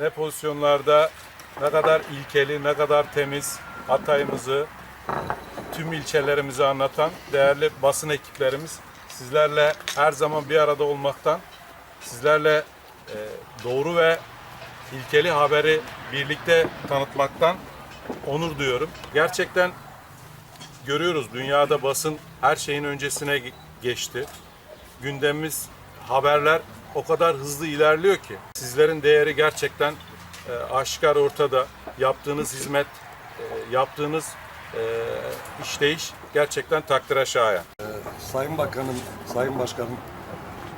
ne pozisyonlarda ne kadar ilkeli, ne kadar temiz Hatay'ımızı, tüm ilçelerimizi anlatan değerli basın ekiplerimiz sizlerle her zaman bir arada olmaktan, sizlerle e, doğru ve ilkeli haberi birlikte tanıtmaktan onur duyuyorum. Gerçekten görüyoruz dünyada basın her şeyin öncesine ge- geçti. Gündemimiz, haberler o kadar hızlı ilerliyor ki sizlerin değeri gerçekten e, aşikar ortada. Yaptığınız hizmet, e, yaptığınız e, işleyiş gerçekten takdire şayan. Sayın Bakanım, Sayın Başkanım,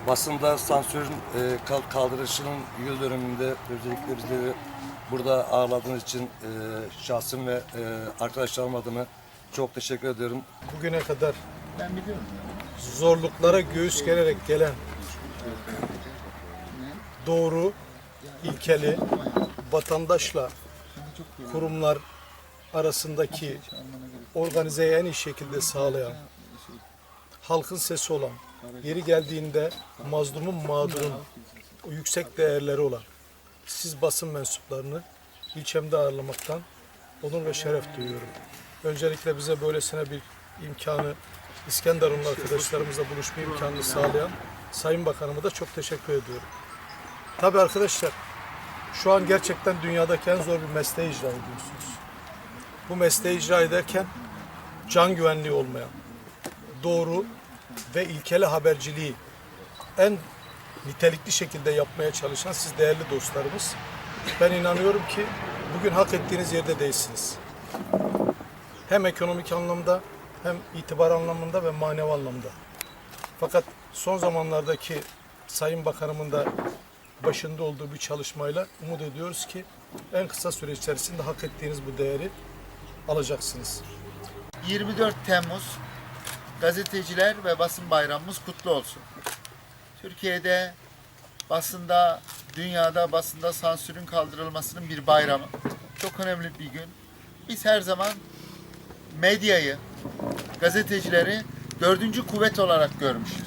basında sansürün e, kal- kaldırışının yıl dönümünde özellikle bizleri burada ağırladığınız için e, şahsım ve e, arkadaşlarım adına çok teşekkür ediyorum. bugüne kadar zorluklara göğüs gererek gelen doğru, ilkeli, vatandaşla kurumlar arasındaki organizeyi en iyi şekilde sağlayan, halkın sesi olan, yeri geldiğinde mazlumun mağdurun o yüksek değerleri olan siz basın mensuplarını ilçemde ağırlamaktan onur ve şeref duyuyorum. Öncelikle bize böylesine bir imkanı İskenderunlu arkadaşlarımızla buluşma imkanını sağlayan Sayın Bakanıma da çok teşekkür ediyorum. Tabii arkadaşlar şu an gerçekten dünyadaki en zor bir mesleği icra ediyorsunuz. Bu mesleği icra ederken can güvenliği olmayan, doğru ve ilkeli haberciliği en nitelikli şekilde yapmaya çalışan siz değerli dostlarımız. Ben inanıyorum ki bugün hak ettiğiniz yerde değilsiniz. Hem ekonomik anlamda hem itibar anlamında ve manevi anlamda. Fakat son zamanlardaki Sayın Bakanımın da başında olduğu bir çalışmayla umut ediyoruz ki en kısa süre içerisinde hak ettiğiniz bu değeri alacaksınız. 24 Temmuz gazeteciler ve basın bayramımız kutlu olsun. Türkiye'de basında, dünyada basında sansürün kaldırılmasının bir bayramı. Çok önemli bir gün. Biz her zaman medyayı, gazetecileri dördüncü kuvvet olarak görmüşüzdür.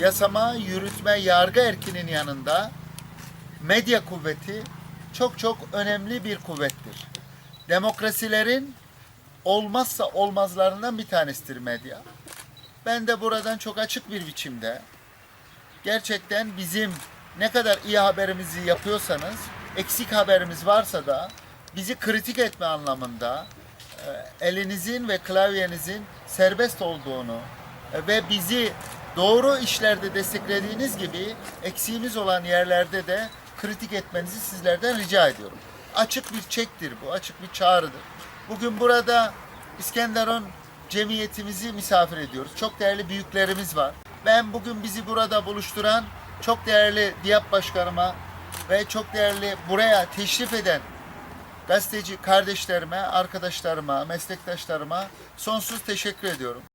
Yasama, yürütme, yargı erkinin yanında medya kuvveti çok çok önemli bir kuvvettir. Demokrasilerin olmazsa olmazlarından bir tanesidir medya. Ben de buradan çok açık bir biçimde gerçekten bizim ne kadar iyi haberimizi yapıyorsanız eksik haberimiz varsa da bizi kritik etme anlamında e, elinizin ve klavyenizin serbest olduğunu e, ve bizi doğru işlerde desteklediğiniz gibi eksiğimiz olan yerlerde de kritik etmenizi sizlerden rica ediyorum. Açık bir çektir bu, açık bir çağrıdır. Bugün burada İskenderun cemiyetimizi misafir ediyoruz. Çok değerli büyüklerimiz var. Ben bugün bizi burada buluşturan çok değerli Diyap Başkanıma ve çok değerli buraya teşrif eden gazeteci kardeşlerime, arkadaşlarıma, meslektaşlarıma sonsuz teşekkür ediyorum.